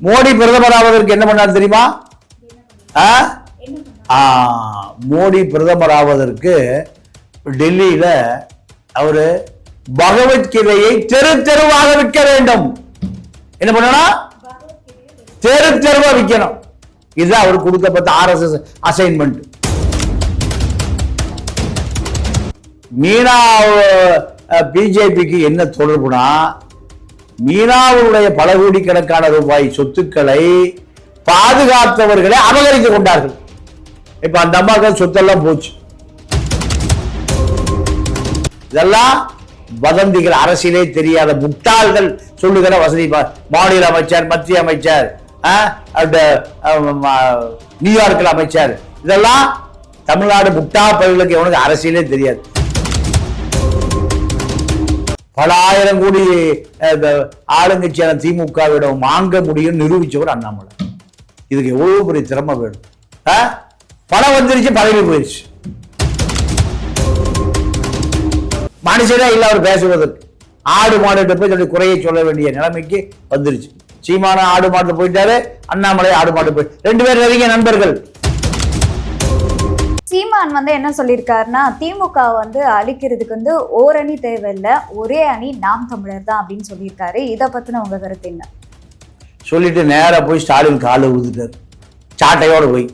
மோடி பிரதமர் ஆவதற்கு என்ன பண்ணார் தெரியுமா? ஆ? மோடி பிரதமர் ஆவதற்கு டெல்லியில அவரு பகவத்கீதையை தெரு தெருவாக விற்க வேண்டும். என்ன பண்ணணும்? தெரு தெருவா விற்கணும். இதுதான் அவர் கொடுக்கப்பட்ட ஆர்எஸ்எஸ் அசைன்மெண்ட் மீனா பிஜேபிக்கு என்ன தொடர்புனா மீனாவுடைய பல கோடிக்கணக்கான ரூபாய் சொத்துக்களை பாதுகாத்தவர்களை அபகரித்து கொண்டார்கள். இப்ப அந்த அம்மாக்கள் சொத்தெல்லாம் போச்சு. இதெல்லாம் வதந்திகள் அரசியலே தெரியாத முட்டாள்கள் சொல்லுகிற வசதி மாநில அமைச்சர் மத்திய அமைச்சர் ஆ, அந்த, நியூயார்க்கில் அமைச்சர். இதெல்லாம் தமிழ்நாடு முட்டா பயிர்களுக்கு எவனுக்கு அரசியலே தெரியாது. பல ஆயிரம் கோடி இந்த ஆளுங்கட்சியான திமுகவிடம் வாங்க முடியும் நிரூபிச்சவர் அண்ணாமலை. இதுக்கு எவ்வளவு பெரிய திறமை வேணும்? பணம் வந்துருச்சு பதவி போயிருச்சு. மனுஷனே இல்ல அவர் பேசுவதற்கு. ஆடு மாடுகிட்ட போய் தன்னுடைய குறையை சொல்ல வேண்டிய நிலைமைக்கு வந்துருச்சு. சீமான ஆடு மாட்டு போயிட்டாரு அண்ணாமலை ஆடு மாட்டு போய் ரெண்டு பேர் நிறைய நண்பர்கள். சீமான் வந்து என்ன சொல்லியிருக்காருன்னா திமுக வந்து அழிக்கிறதுக்கு வந்து ஓரணி தேவையில்லை ஒரே அணி நாம் தமிழர் தான் அப்படின்னு சொல்லியிருக்காரு. இதை பத்தின உங்க கருத்து என்ன? சொல்லிட்டு நேராக போய் ஸ்டாலின் காலை ஊதுட்டார். சாட்டையோடு போய்.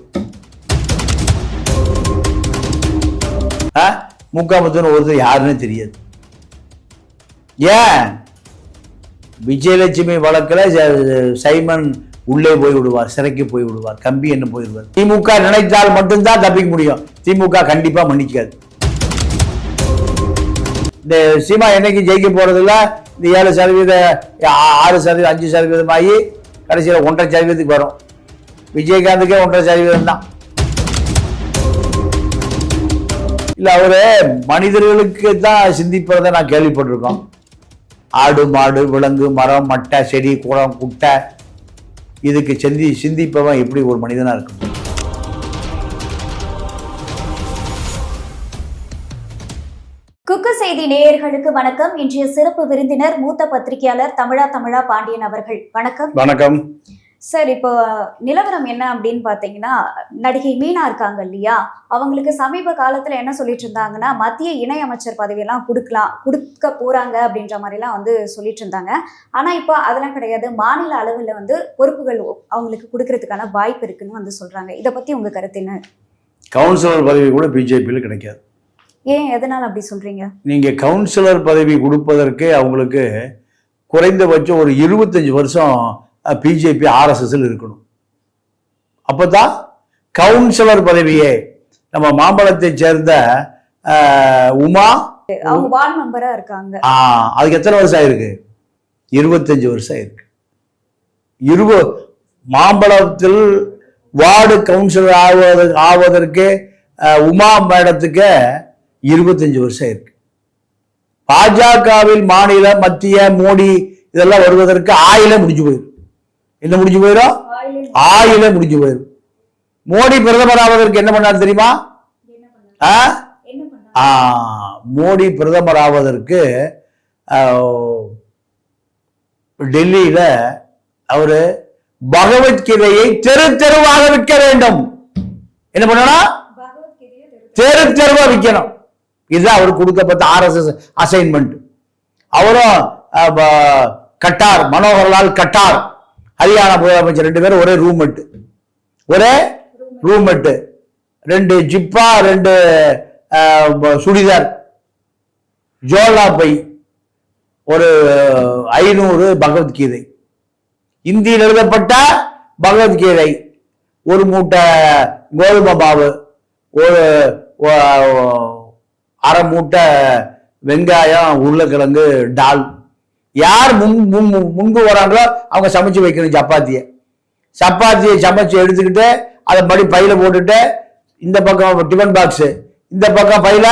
முக்காமத்துன்னு ஒருத்தர் யாருன்னு தெரியாது. ஏன்? விஜயலட்சுமி வழக்கில் சைமன் உள்ளே போய் விடுவார் சிறைக்கு போய் விடுவார் கம்பி என்ன போயிடுவார் திமுக நினைத்தால் மட்டும்தான் தப்பிக்க முடியும். திமுக கண்டிப்பா மன்னிக்காது. இந்த சீமா என்னைக்கு ஜெயிக்க போறதில்ல? இந்த ஏழு சதவீத ஆ- ஆறு சதவீதம் அஞ்சு சதவீதம் ஆகி கடைசியில் ஒன்றரை சதவீதத்துக்கு வரும். விஜயகாந்துக்கே ஒன்றரை சதவீதம் தான். இல்லை அவரு மனிதர்களுக்கு தான் சிந்திப்பதை நான் கேள்விப்பட்டிருக்கோம். ஆடு மாடு விலங்கு மரம் மட்டை செடி குளம் குட்டை இதுக்கு சிந்தி சிந்திப்பவன் எப்படி ஒரு மனிதனா இருக்கும் குக்கு செய்தி நேயர்களுக்கு வணக்கம். இன்றைய சிறப்பு விருந்தினர் மூத்த பத்திரிகையாளர் தமிழா தமிழா பாண்டியன் அவர்கள். வணக்கம். வணக்கம். சார் இப்போ நிலவரம் என்ன அப்படின்னு பார்த்தீங்கன்னா நடிகை மீனா இருக்காங்க இல்லையா? அவங்களுக்கு சமீப காலத்துல என்ன சொல்லிட்டு இருந்தாங்கன்னா மத்திய இணையமைச்சர் பதவியெல்லாம் கொடுக்கலாம் கொடுக்க போறாங்க அப்படின்ற மாதிரிலாம் வந்து சொல்லிட்டு இருந்தாங்க. ஆனா இப்போ அதெல்லாம் கிடையாது. மாநில அளவில் வந்து பொறுப்புகள் அவங்களுக்கு கொடுக்கறதுக்கான வாய்ப்பு இருக்குன்னு வந்து சொல்றாங்க. இதை பத்தி உங்க கருத்து என்ன? கவுன்சிலர் பதவி கூட பிஜேபியில் கிடைக்காது. ஏன் எதனால அப்படி சொல்றீங்க? நீங்க கவுன்சிலர் பதவி கொடுப்பதற்கு அவங்களுக்கு குறைந்தபட்சம் ஒரு இருபத்தஞ்சு வருஷம் பிஜேபி ஆர்எஸ்எஸ்ல இருக்கணும். அப்பதான் கவுன்சிலர் பதவியே நம்ம மாம்பழத்தை சேர்ந்த உமா அவங்க வார்டு மெம்பரா இருக்காங்க. ஆ, அதுக்கு எத்தனை வருஷம் ஆயிருக்கு? இருபத்தஞ்சு வருஷம் ஆயிருக்கு. இருப மாம்பழத்தில் வார்டு கவுன்சிலர் ஆவது ஆவதற்கு உமா மேடத்துக்கு இருபத்தஞ்சு வருஷம் இருக்கு பாஜகவில் மாநில மத்திய மோடி இதெல்லாம் வருவதற்கு ஆயில முடிஞ்சு போயிடும் என்ன முடிஞ்சு போயிடும் ஆயில முடிஞ்சு போயிடும் மோடி பிரதமர் ஆவதற்கு என்ன பண்ணார் தெரியுமா? ஆ? ஆ, மோடி பிரதமர் ஆவதற்கு டெல்லியில அவரு பகவத்கீதையை தெரு தெருவாக விற்க வேண்டும். என்ன பண்ணணும்? தெரு தெருவா விற்கணும். இதுதான் அவர் கொடுக்கப்பட்ட ஆர்எஸ்எஸ் அசைன்மெண்ட் அவரும் கட்டார் மனோகர்லால் கட்டார். ஹரியானா முதலமைச்சர் ரெண்டு பேரும் ஒரே ரூம்மேட் ஒரே ரூம்மேட் ரெண்டு ஜிப்பா ரெண்டு சுடிதார். ஜோலா பை. ஒரு ஐநூறு பகவத்கீதை. இந்தியில் எழுதப்பட்ட பகவத்கீதை. ஒரு மூட்டை கோதுமை மாவு. ஒரு அரை மூட்டை வெங்காயம் உருளைக்கிழங்கு டால். யார் முன் முன் முன்பு வராங்களோ அவங்க சமைச்சு வைக்கணும் சப்பாத்தியை. சப்பாத்தியை சமைச்சு எடுத்துக்கிட்டு அதை படி பையில போட்டுட்டு இந்த பக்கம் டிஃபன் பாக்ஸ் இந்த பக்கம் பையில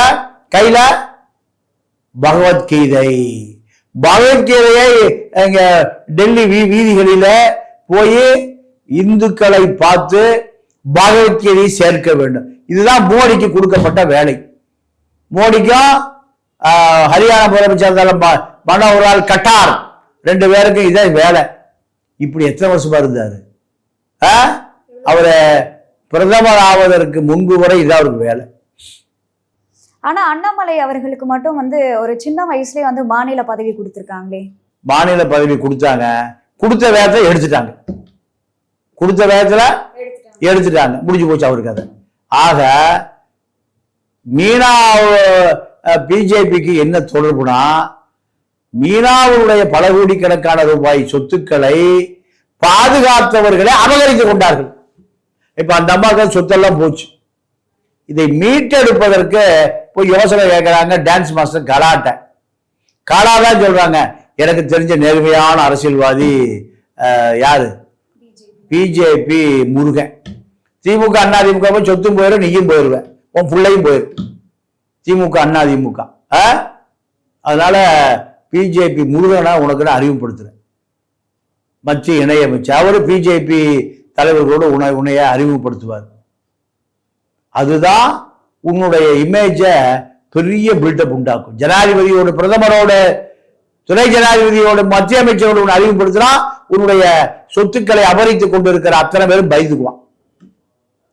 கையில பகவத்கீதை. பகவத்கீதையை எங்க டெல்லி வீ வீதிகளில போய் இந்துக்களை பார்த்து பகவத்கீதையை சேர்க்க வேண்டும். இதுதான் மோடிக்கு கொடுக்கப்பட்ட வேலை. மோடிக்கும் ஹரியானா முதலமைச்சர் இருந்தாலும் ம- மனோகர்லால் கட்டார். ரெண்டு பேருக்கும் இதே வேலை. இப்படி எத்தனை வருஷமா இருந்தாரு? அவரை பிரதமர் ஆவதற்கு முன்பு வரை இதான் அவருக்கு வேலை. ஆனா அண்ணாமலை அவர்களுக்கு மட்டும் வந்து ஒரு சின்ன வயசுலயே வந்து மாநில பதவி கொடுத்திருக்காங்களே. மாநில பதவி கொடுத்தாங்க. கொடுத்த வேகத்தை எடுத்துட்டாங்க. கொடுத்த வேகத்துல எடுத்துட்டாங்க. முடிஞ்சு போச்சு அவருக்கு அது. ஆக மீனா பிஜேபிக்கு என்ன தொடர்புனா மீனாவுடைய பல கோடிக்கணக்கான ரூபாய் சொத்துக்களை பாதுகாத்தவர்களை அபகரித்து கொண்டார்கள். இப்ப அந்த அம்மாவுக்கு சொத்தெல்லாம் போச்சு. இதை மீட்டெடுப்பதற்கு போய் யோசனை கேட்கிறாங்க டான்ஸ் மாஸ்டர் கலாட்ட. கலா தான் சொல்றாங்க எனக்கு தெரிஞ்ச நேர்மையான அரசியல்வாதி யாரு? பிஜேபி முருகன். திமுக அண்ணா திமுக போய் சொத்தும் போயிடும் நீயும் போயிடுவேன் உன் பிள்ளையும் போயிடும் திமுக அண்ணா திமுக. ஆ? அதனால பிஜேபி முருகனை உனக்கு நான் அறிமுகப்படுத்துறேன். மத்திய இணையமைச்சர். அவர் பிஜேபி தலைவர்களோடு உன உன்னைய அறிமுகப்படுத்துவார். அதுதான் உன்னுடைய இமேஜை பெரிய பில்டப் உண்டாக்கும். ஜனாதிபதியோட பிரதமரோட துணை ஜனாதிபதியோட மத்திய அமைச்சரோட உன்னை அறிமுகப்படுத்தினா உன்னுடைய சொத்துக்களை அபகரித்துக் கொண்டிருக்கிற அத்தனை பேரும் பயந்துக்குவான்.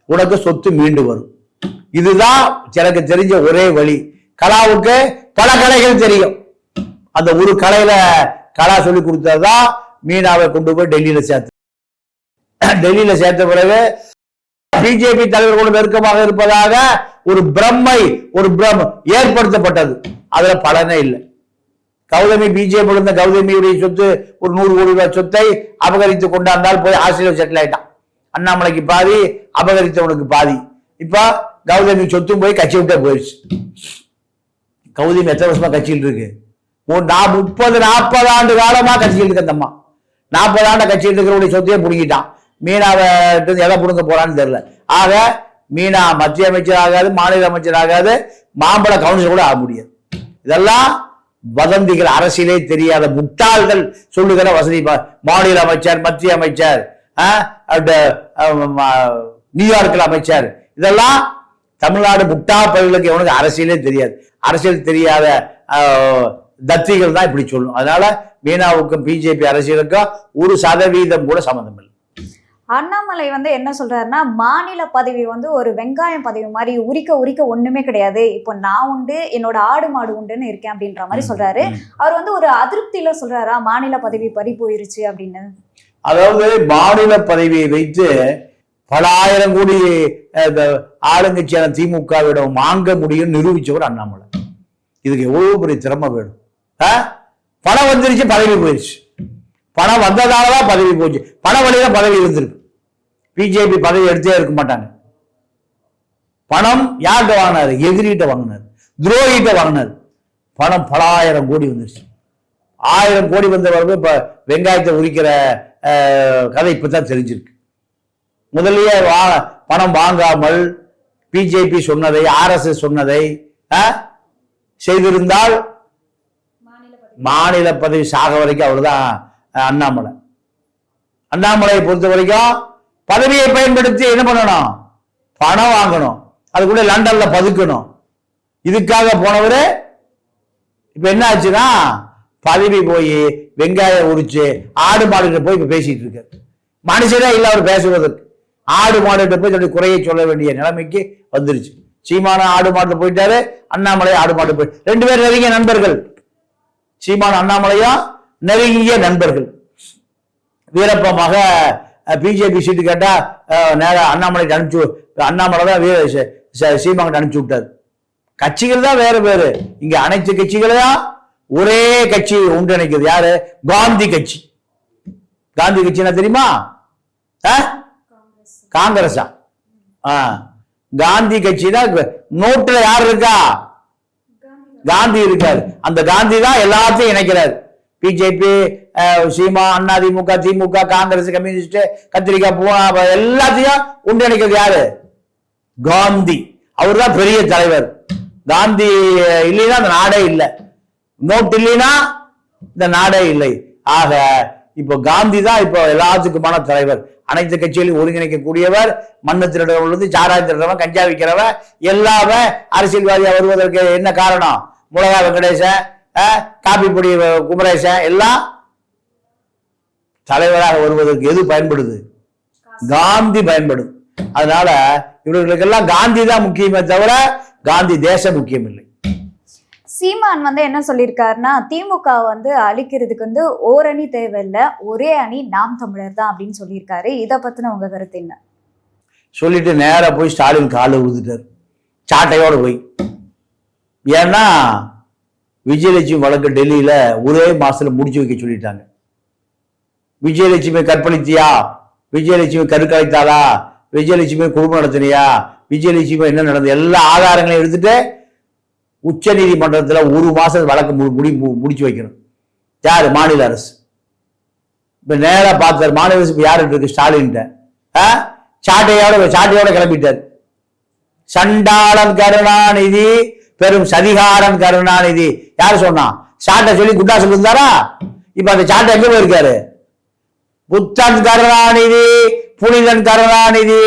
உனக்கு சொத்து மீண்டு வரும். இதுதான் எனக்கு தெரிஞ்ச ஒரே வழி. கலாவுக்கு பல கலைகள் தெரியும். அந்த ஒரு கலையில கலா சொல்லி கொடுத்ததுதான் மீனாவை கொண்டு போய் டெல்லியில சேர்த்து. டெல்லியில சேர்த்த பிறகு பிஜேபி தலைவர்களோடு நெருக்கமாக இருப்பதாக ஒரு பிரம்மை ஒரு பிரம் ஏற்படுத்தப்பட்டது. அதுல பலனே இல்லை. கௌதமி பிஜேபி இருந்த கௌதமியுடைய சொத்து ஒரு நூறு கோடி ரூபாய் சொத்தை அபகரித்து கொண்டாந்தால் போய் ஆஸ்திரேலியா செட்டில் ஆயிட்டான். அண்ணாமலைக்கு பாதி அபகரித்தவனுக்கு பாதி. இப்போ கௌதமி சொத்தும் போய் கட்சி விட்டே போயிடுச்சு. கௌதமி எத்தனை வருஷமா கட்சியில் இருக்கு? நான் முப்பது நாற்பது ஆண்டு காலமா கட்சியில் இருக்கு அந்த நாற்பது ஆண்டு கட்சியில் இருக்கிறவருடைய சொத்தையே பிடுங்கிட்டான். மீனாவை எதை பிடுங்க போறான்னு தெரியல. ஆக மீனா மத்திய அமைச்சர் ஆகாது மாநில அமைச்சர் ஆகாது மாம்பழ கவுன்சிலர் கூட ஆக முடியாது. இதெல்லாம் வதந்திகள் அரசியலே தெரியாத முட்டாள்கள் சொல்லுகிற வசதி. மாநில அமைச்சர் மத்திய அமைச்சர் அந்த, நியூயார்க்கில் அமைச்சர். இதெல்லாம் தமிழ்நாடு முட்டா பயிர்களுக்கு எவனுக்கு அரசியலே தெரியாது. அரசியல் தெரியாத தத்திகள் தான் இப்படி சொல்லும் அதனால மீனாவுக்கும் பிஜேபி அரசியலுக்கும் ஒரு சதவீதம் கூட சம்மந்தம் இல்லை. அண்ணாமலை வந்து என்ன சொல்றாருன்னா மாநில பதவி வந்து ஒரு வெங்காயம் பதவி மாதிரி உரிக்க உரிக்க ஒண்ணுமே கிடையாது. இப்போ நான் உண்டு என்னோட ஆடு மாடு உண்டுன்னு இருக்கேன் அப்படின்ற மாதிரி சொல்றாரு. அவர் வந்து ஒரு அதிருப்தியில சொல்றாரா மாநில பதவி பறி போயிருச்சு அப்படின்னு? அதாவது மாநில பதவியை வைத்து பல ஆயிரம் கோடி ஆளுங்கட்சியான திமுகவிடம் வாங்க முடியும் நிரூபிச்சவர் அண்ணாமலை. இதுக்கு எவ்வளவு பெரிய திறமை வேணும்? பணம் வந்துருச்சு பதவி போயிடுச்சு பணம் வந்ததால தான் பதவி போச்சு. பண வழியில பதவி இருந்திருக்கு. பிஜேபி பதவி எடுத்தே இருக்க மாட்டாங்க. பணம் யார்கிட்ட வாங்கினாரு? எதிரிகிட்ட வாங்கினாரு. துரோகிட்ட வாங்கினாரு. பணம் பல ஆயிரம் கோடி வந்துருச்சு. ஆயிரம் கோடி வந்த வரவு இப்ப வெங்காயத்தை உரிக்கிற கதை கதை இப்பதான் தெரிஞ்சிருக்கு. முதல்லயே வா பணம் வாங்காமல் பிஜேபி சொன்னதை ஆர்எஸ்எஸ் சொன்னதை செய்திருந்தால் மாநில பதவி சாக வரைக்கும் அவர் தான் அண்ணாமலை. அண்ணாமலையை பொறுத்த வரைக்கும் பதவியை பயன்படுத்தி என்ன பண்ணணும்? பணம் வாங்கணும். அதுக்குள்ள லண்டன்ல பதுக்கணும். இதுக்காக போனவர் இப்ப என்ன ஆச்சுன்னா பதவி போய் வெங்காயம் உரிச்சு ஆடு மாடுகிட்ட போய் இப்ப பேசிட்டு இருக்காரு. மனுஷனே இல்ல அவர் பேசுவதற்கு. ஆடு மாடுகிட்ட போய் தன்னுடைய குறையை சொல்ல வேண்டிய நிலைமைக்கு வந்துருச்சு. சீமான ஆடு மாட்டு போயிட்டாரு அண்ணாமலை ஆடு மாட்டு போய். ரெண்டு பேர் நெருங்கிய நண்பர்கள். சீமான் அண்ணாமலையும் நெருங்கிய நண்பர்கள். வீரப்ப மக பிஜேபி சீட்டு கேட்டா நேரம் அண்ணாமலைக்கு அனுப்பிச்சு அண்ணாமலை தான் வீர ச- சீமாங்கிட்ட அனுப்பிச்சு விட்டாரு. கட்சிகள் தான் வேற வேறு இங்க அனைத்து கட்சிகளையும் ஒரே கட்சி ஒன்றிணைக்கிறது யாரு? காந்தி கட்சி. காந்தி கட்சினா தெரியுமா? ஆ? காங்கிரஸா. ஆ. காந்தி தான் நோட்டுல யார் இருக்கா? காந்தி இருக்காரு. அந்த காந்தி தான் எல்லாத்தையும் இணைக்கிறார். பிஜேபி சீமா அண்ணா திமுக திமுக காங்கிரஸ் கம்யூனிஸ்ட் கத்திரிக்காய் பூனா எல்லாத்தையும் ஒன்றிணைக்கிறது யாரு? காந்தி. அவர் தான் பெரிய தலைவர். காந்தி இல்லைன்னா அந்த நாடே இல்லை. நோட் இல்லைன்னா இந்த நாடே இல்லை. ஆக இப்போ காந்தி தான் இப்போ எல்லாத்துக்குமான தலைவர். அனைத்து கட்சிகளையும் ஒருங்கிணைக்கக்கூடியவர் மண்ணு திருடுறவன் வந்து சாராயம் திருடுறவன் கஞ்சா விற்கிறவன் எல்லாமே அரசியல்வாதியா வருவதற்கு என்ன காரணம்? முழகா வெங்கடேசன் அஹ், காப்பி பொடி குமரேசன் எல்லாம் தலைவராக வருவதற்கு எது பயன்படுது? காந்தி பயன்படுது அதனால இவர்களுக்கெல்லாம் காந்தி தான் முக்கியமே தவிர காந்தி தேசம் முக்கியம் இல்லை சீமான் வந்து என்ன சொல்லியிருக்காருன்னா திமுக வந்து அழிக்கிறதுக்கு வந்து ஓரணி தேவையில்ல ஒரே அணி நாம் தமிழர் தான் அப்படின்னு சொல்லியிருக்காரு. இதை பற்றின உங்கள் கருத்து என்ன? சொல்லிட்டு நேராக போய் ஸ்டாலின் காலில் விழுந்துட்டார் சாட்டையோடு போய். ஏன்னா விஜயலட்சுமி வழக்கு டெல்லியில் ஒரே மாதத்தில் முடிச்சு வைக்க சொல்லிட்டாங்க. விஜயலட்சுமி கற்பழித்தியா விஜயலட்சுமி கருக்கலைத்தாளா? விஜயலட்சுமி குடும்பம் நடத்தினியா? விஜயலட்சுமி என்ன நடந்தது? எல்லா ஆதாரங்களையும் எடுத்துட்டு உச்ச நீதிமன்றத்தில் ஒரு மாதம் வழக்கு முடி முடிச்சு வைக்கணும். யார்? மாநில அரசு. இப்போ நேராக பார்த்தார் மாநில அரசு இப்போ யாருட்டு இருக்கு? ஸ்டாலின்ட்ட ஆ? சாட்டையோட சாட்டையோட கிளம்பிட்டார். சண்டாளன் கருணாநிதி பெரும் சதிகாரன் கருணாநிதி. யார் சொன்னா? சாட்டை சொல்லி குட்டா சொல்லியிருந்தாரா இப்போ அந்த சாட்டை எங்கே போயிருக்காரு? புத்தன் கருணாநிதி புனிதன் கருணாநிதி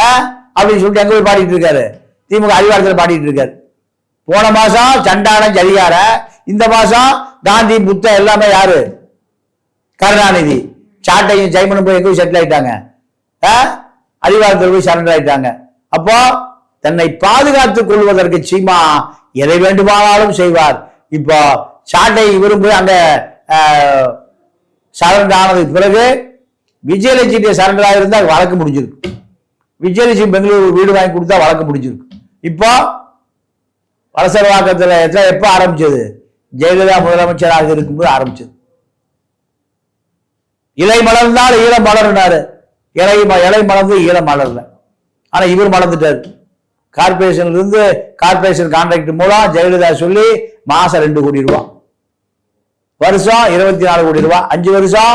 ஆ? அப்படின்னு சொல்லிட்டு எங்க போய் பாடிட்டு இருக்காரு? திமுக அதிகாரத்தில் பாடிட்டு இருக்காரு. போன மாசம் சண்டான ஜலிகார இந்த மாசம் காந்தி புத்த எல்லாமே யாரு? கருணாநிதி. சாட்டையும் ஜெய்மனும் போய் எங்கேயும் செட்டில் ஆயிட்டாங்க. ஆ? அதிகாரத்தில் போய் சரண்டர் ஆயிட்டாங்க. அப்போ தன்னை பாதுகாத்துக் கொள்வதற்கு சீமா எதை வேண்டுமானாலும் செய்வார். இப்போ சாட்டை இவரும் போய் அங்க சரண்டர் ஆனதுக்கு பிறகு விஜயலட்சுமி சரண்டர் ஆகிருந்தா வழக்கு முடிஞ்சிருக்கு விஜயலட்சுமி பெங்களூர் வீடு வாங்கி கொடுத்தா வழக்கு முடிஞ்சிருக்கு இப்போ வலசரவாக்கத்தில் எத்தனை எப்போ ஆரம்பிச்சது? ஜெயலலிதா முதலமைச்சராக இருக்கும்போது ஆரம்பிச்சது. இலை மலர்ந்தால் ஈழம் மலர்னாரு. இலை இலை மலர்ந்து ஈழம் மலர்ல. ஆனால் இவர் மலர்ந்துட்டார். கார்பரேஷன்லேருந்து கார்பரேஷன் கான்ட்ராக்ட் மூலம் ஜெயலலிதா சொல்லி மாதம் ரெண்டு கோடி ரூபா. வருஷம் இருபத்தி நாலு கோடி ரூபா. அஞ்சு வருஷம்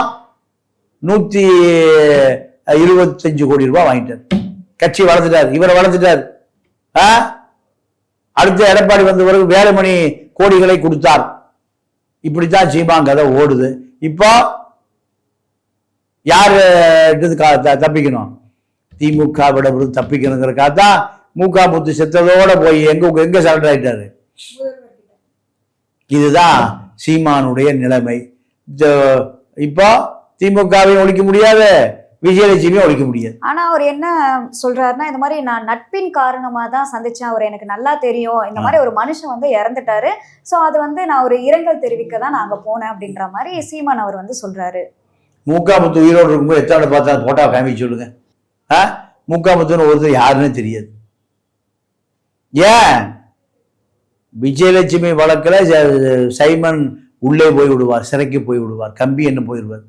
நூற்றி இருபத்தஞ்சு கோடி ரூபா வாங்கிட்டார். கட்சி வளர்த்துட்டார். இவரை வளர்த்துட்டார். ஆ? அடுத்த எடப்பாடி வந்த பிறகு வேலுமணி கோடிகளை கொடுத்தார். இப்படித்தான் சீமான் கதை ஓடுது. இப்போ யார் கா- த- தப்பிக்கணும்? திமுக விட தப்பிக்கணுங்கிறக்காக தான் மூகா முத்து செத்ததோட போய் எங்க எங்க சரண்டர் ஆயிட்டாரு? இதுதான் சீமானுடைய நிலைமை. இப்போ திமுகவையும் ஒழிக்க முடியாது. விஜயலட்சுமியும் ஒழிக்க முடியாது. ஆனா அவர் என்ன சொல்றாருன்னா இந்த மாதிரி நான் நட்பின் காரணமா தான் சந்திச்சேன். அவர் எனக்கு நல்லா தெரியும். இந்த மாதிரி ஒரு மனுஷன் வந்து இறந்துட்டாரு. சோ அது வந்து நான் ஒரு இரங்கல் தெரிவிக்க தான் நான் அங்க போனேன் அப்படின்ற மாதிரி சீமான் அவர் வந்து சொல்றாரு. மூக்கா முத்து உயிரோடு இருக்கும்போது எத்தனை பார்த்தா போட்டோ காமிக்க சொல்லுங்க. ஆ? மூக்கா முத்துன்னு ஒருத்தர் யாருன்னு தெரியாது. ஏன்? விஜயலட்சுமி வழக்கில் சைமன் உள்ளே போய் விடுவார் சிறைக்கு போய் விடுவார் கம்பி என்ன போயிடுவார்?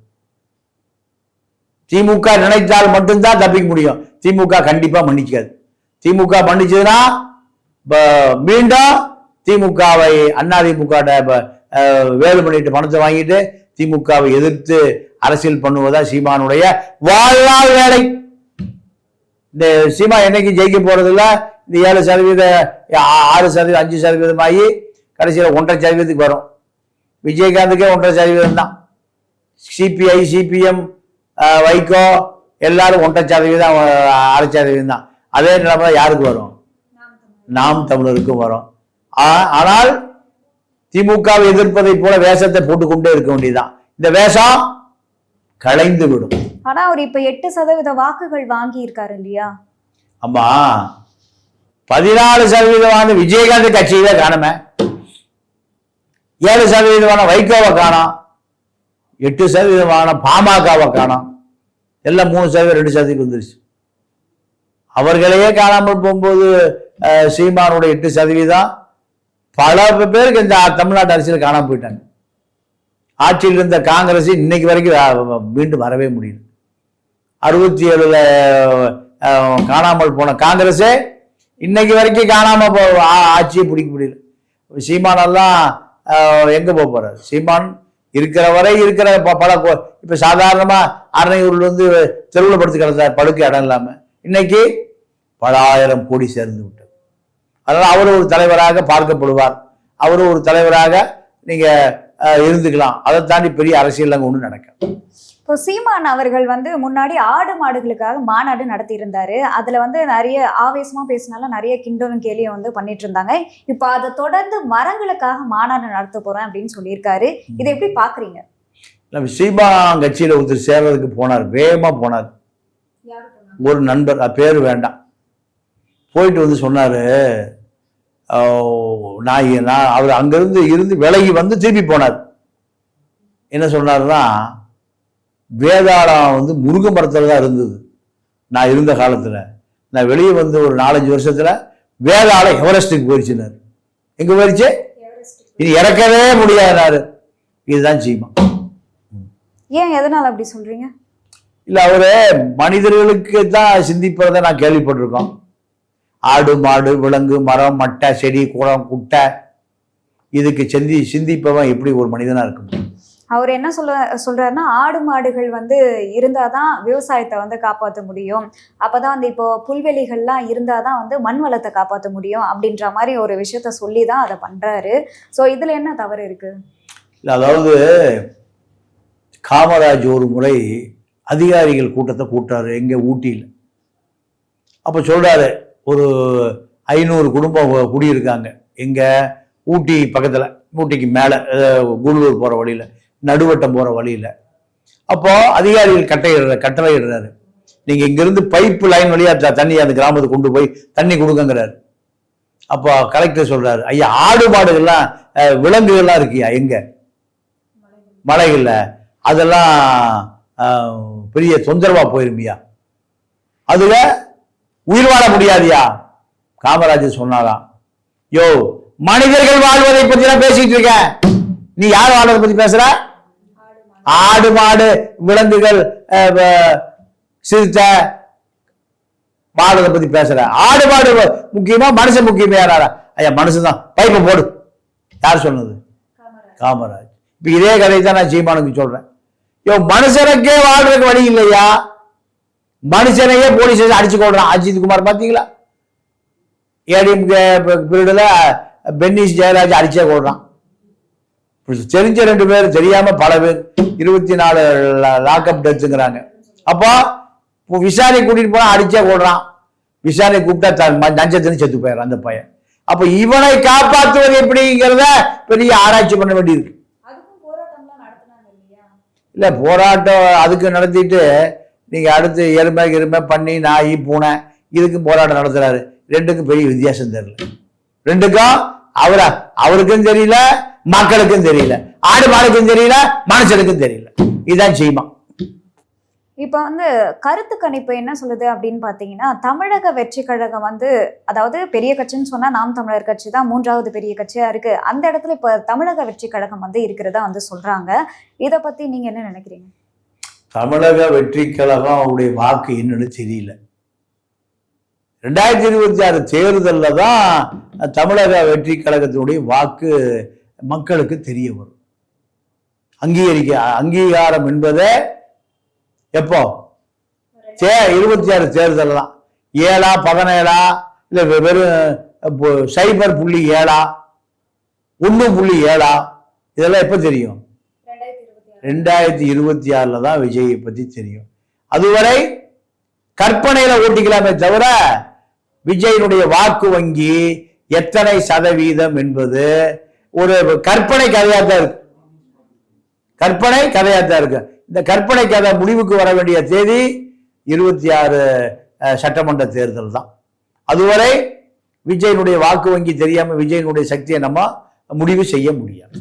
திமுக நினைத்தால் மட்டும்தான் தப்பிக்க முடியும். திமுக கண்டிப்பா மன்னிக்காது. திமுக மன்னிச்சதுன்னா மீண்டும் திமுகவை அதிமுக வேலுமணிட்டு பணத்தை வாங்கிட்டு திமுகவை எதிர்த்து அரசியல் பண்ணுவதா சீமானுடைய வாழ்நாள் வேலை. இந்த சீமா என்னைக்கு ஜெயிக்க போறதில்ல? இந்த ஏழு சதவீத ஆறு சதவீதம் அஞ்சு சதவீதம் ஆகி கடைசியில் ஒன்றரை சதவீதத்துக்கு வரும். விஜயகாந்துக்கே ஒன்றரை சதவீதம் தான் சிபிஐ சிபிஎம் வைகோ எல்லாரும் ஒன்றரை சதவீதம் அரை சதவீதம் தான். அதே நிலைமை யாருக்கு வரும்? நாம் தமிழருக்கும் வரும். ஆனால் திமுகவை எதிர்ப்பதை போல வேஷத்தை போட்டுக்கொண்டே இருக்க வேண்டியதுதான். இந்த வேஷம் களைந்து விடும் ஆனா அவர் இப்ப எட்டு சதவீத வாக்குகள் வாங்கி இருக்காரு இல்லையா? அம்மா பதினாலு சதவீதமான விஜயகாந்த் கட்சியில காணுமே. ஏழு சதவீதமான வைகோவை காணோம். எட்டு சதவீதமான பாமகவை காணோம். எல்லாம் மூணு சதவீதம் ரெண்டு சதவீதம் வந்துருச்சு. அவர்களையே காணாமல் போகும்போது சீமானுடைய எட்டு சதவீதம். பல பேருக்கு இந்த தமிழ்நாட்டு அரசியல் காணாமல் போயிட்டாங்க. ஆட்சியில் இருந்த காங்கிரஸ் இன்னைக்கு வரைக்கும் மீண்டும் வரவே முடியல. அறுபத்தி ஏழுல காணாமல் போன காங்கிரஸே இன்னைக்கு வரைக்கும் காணாமல் போ ஆ- ஆட்சியை பிடிக்க முடியல. சீமானெல்லாம் எங்கே போக போகிறார் சீமான் இருக்கிற வரை இருக்கிற பல இப்ப சாதாரணமா அரணையூர்ல இருந்து தெருவில் படுத்து கிடந்தார் படுக்கை இடம் இல்லாம இன்னைக்கு பல ஆயிரம் கோடி சேர்ந்து விட்டது. அதனால அவர் ஒரு தலைவராக பார்க்கப்படுவார். அவர் ஒரு தலைவராக நீங்க அஹ், இருந்துக்கலாம். அதை தாண்டி பெரிய அரசியல் அங்க ஒன்றும் நடக்கும் இப்போ சீமான் அவர்கள் வந்து முன்னாடி ஆடு மாடுகளுக்காக மாநாடு நடத்தியிருந்தாரு. அதில் வந்து நிறைய ஆவேசமாக பேசினாலும் நிறைய கிண்டலும் கேலியும் வந்து பண்ணிட்டு இருந்தாங்க இப்போ அதை தொடர்ந்து மரங்களுக்காக மாநாடு நடத்த போகிறேன் அப்படின்னு சொல்லியிருக்காரு. இதை எப்படி பார்க்குறீங்க நம்ம சீமான் கட்சியில் ஒருத்தர் சேர்றதுக்கு போனார். வேகமாக போனார். ஒரு நண்பர் பேர் வேண்டாம். போயிட்டு வந்து சொன்னார் நான் நான் அவர் அங்கேருந்து இருந்து விலகி வந்து திருப்பி போனார். என்ன சொன்னார்னா வேதாளம் வந்து முருங்கை மரத்தில் தான் இருந்தது. நான் இருந்த காலத்தில். நான் வெளியே வந்து ஒரு நாலஞ்சு வருஷத்தில் வேதாளம் எவரெஸ்ட்டுக்கு போயிடுச்சுனார் எங்கே போயிடுச்சு இது இறக்கவே முடியாதுனாரு. இதுதான் சீமா. ஏன் எதனால அப்படி சொல்றீங்க? இல்ல அவரு மனிதர்களுக்கு தான் சிந்திப்பதை நான் கேள்விப்பட்டிருக்கோம். ஆடு மாடு விலங்கு மரம் மட்டை செடி குளம் குட்டை. இதுக்கு சிந்தி சிந்திப்பவன் எப்படி ஒரு மனிதனா இருக்க முடியும்? அவர் என்ன சொல்ல சொல்றாருன்னா ஆடு மாடுகள் வந்து இருந்தாதான் விவசாயத்தை வந்து காப்பாற்ற முடியும். அப்பதான் வந்து இப்போ புல்வெளிகள்லாம் இருந்தாதான் வந்து மண் வளத்தை காப்பாற்ற முடியும் அப்படின்ற மாதிரி ஒரு விஷயத்த சொல்லி தான் அதை பண்றாரு. ஸோ இதுல என்ன தவறு இருக்கு? அதாவது காமராஜ் ஒரு முறை அதிகாரிகள் கூட்டத்தை கூட்டாரு எங்க ஊட்டியில். அப்போ சொல்றாரு ஒரு ஐநூறு குடும்பம் குடியிருக்காங்க. எங்க ஊட்டி பக்கத்தில் ஊட்டிக்கு மேலே அஹ், கூடலூர் வழியில். நடுவட்டம் போகிற வழியில். அப்போ அதிகாரிகள் கட்டையிடுற கட்டளையிடுறாரு. நீங்கள் இங்கேருந்து பைப்பு லைன் வழியாக தண்ணி அந்த கிராமத்துக்கு கொண்டு போய் தண்ணி கொடுங்கங்கிறாரு. அப்போ கலெக்டர் சொல்கிறாரு ஐயா ஆடு மாடுகள்லாம் விலங்குகள்லாம் இருக்கியா? எங்கே? மலைகளில். அதெல்லாம் பெரிய தொந்தரவாக போயிருமியா? அதில் உயிர் வாழ முடியாதியா? காமராஜர் சொன்னாராம். யோ மனிதர்கள் வாழ்வதை பற்றி தான் பேசிட்டு இருக்கேன். நீ யார் வாழ்வதை பற்றி பேசுற? ஆடு மாடு விலங்குகள் சிறுத்தை மாடுதை பத்தி பேசுற ஆடு மாடு முக்கியமா மனுஷன் முக்கியமா யாரா ஐயா மனுஷன் தான் பைப்பை போடு. யார் சொன்னது? காமராஜ். இப்ப இதே கதை தான் நான் சீமானுக்கு சொல்றேன். யோ மனுஷனுக்கே வாழ்றதுக்கு வழி இல்லையா? மனுஷனையே போலீஸ் அடிச்சு கொள்றான் அஜித் குமார் பாத்தீங்களா? ஏடிஎம்கே பீரியடில் பென்னிஸ் ஜெயராஜ் அடிச்சே கொள்றான் தெரிஞ்ச ரெண்டு பேர் தெரியாம பல பேர். இருபத்தி நாலு லாக்அப் டெத்துங்கிறாங்க அப்போ விசாரணை கூட்டிட்டு போனா அடிச்சே கொள்றான் விசாரணை கூப்பிட்டா நஞ்சத்தின்னு செத்து போயிடுறான் அந்த பையன். அப்போ இவனை காப்பாற்றுவது எப்படிங்கிறத பெரிய ஆராய்ச்சி பண்ண வேண்டியிருக்கு. இல்ல போராட்டம் அதுக்கு நடத்திட்டு நீங்க அடுத்து எருமை எருமை பண்ணி நாய் பூனை இதுக்கும் போராட்டம் நடத்துறாரு. ரெண்டுக்கும் பெரிய வித்தியாசம் தெரியல. ரெண்டுக்கும் அவரா அவருக்கும் தெரியல மக்களுக்கும் தெரியல ஆடு மாடுக்கும் தெரியல மனுஷனுக்கும் தெரியல. இதுதான் செய்யுமா இப்போ வந்து கருத்து கணிப்பு என்ன சொல்லுது அப்படின்னு பார்த்தீங்கன்னா தமிழக வெற்றி கழகம் வந்து அதாவது பெரிய கட்சின்னு சொன்னா நாம் தமிழர் கட்சி தான் மூன்றாவது பெரிய கட்சியா இருக்கு. அந்த இடத்துல இப்போ தமிழக வெற்றி கழகம் வந்து இருக்கிறதா வந்து சொல்றாங்க. இதை பத்தி நீங்க என்ன நினைக்கிறீங்க? தமிழக வெற்றி கழகம் அவருடைய வாக்கு என்னன்னு தெரியல. ரெண்டாயிரத்தி இருபத்தி ஆறு தேர்தலில் தான் தமிழக வெற்றி கழகத்தினுடைய வாக்கு மக்களுக்கு தெரிய வரும். அங்கீகரிக்க அங்கீகாரம் என்பது எப்போ? சே இருபத்தி ஆறு தேர்தல் தான் ஏழா பதினேழா இல்லை வெறும் சைபர் புள்ளி ஏழா ஒன்று புள்ளி ஏழா இதெல்லாம் எப்போ தெரியும்? ரெண்டாயிரத்தி இருபத்தி ஆறில் தான் விஜயை பற்றி தெரியும். அதுவரை கற்பனையில் ஓட்டிக்கலாமே தவிர விஜயனுடைய வாக்கு வங்கி எத்தனை சதவீதம் என்பது ஒரு கற்பனை கதையாக தான் இருக்கு. கற்பனை கதையாக தான் இருக்கு. இந்த கற்பனை கதை முடிவுக்கு வர வேண்டிய தேதி இருபத்தி ஆறு சட்டமன்ற தேர்தல் தான். அதுவரை விஜயனுடைய வாக்கு வங்கி தெரியாம விஜயனுடைய சக்தியை நம்ம முடிவு செய்ய முடியாது.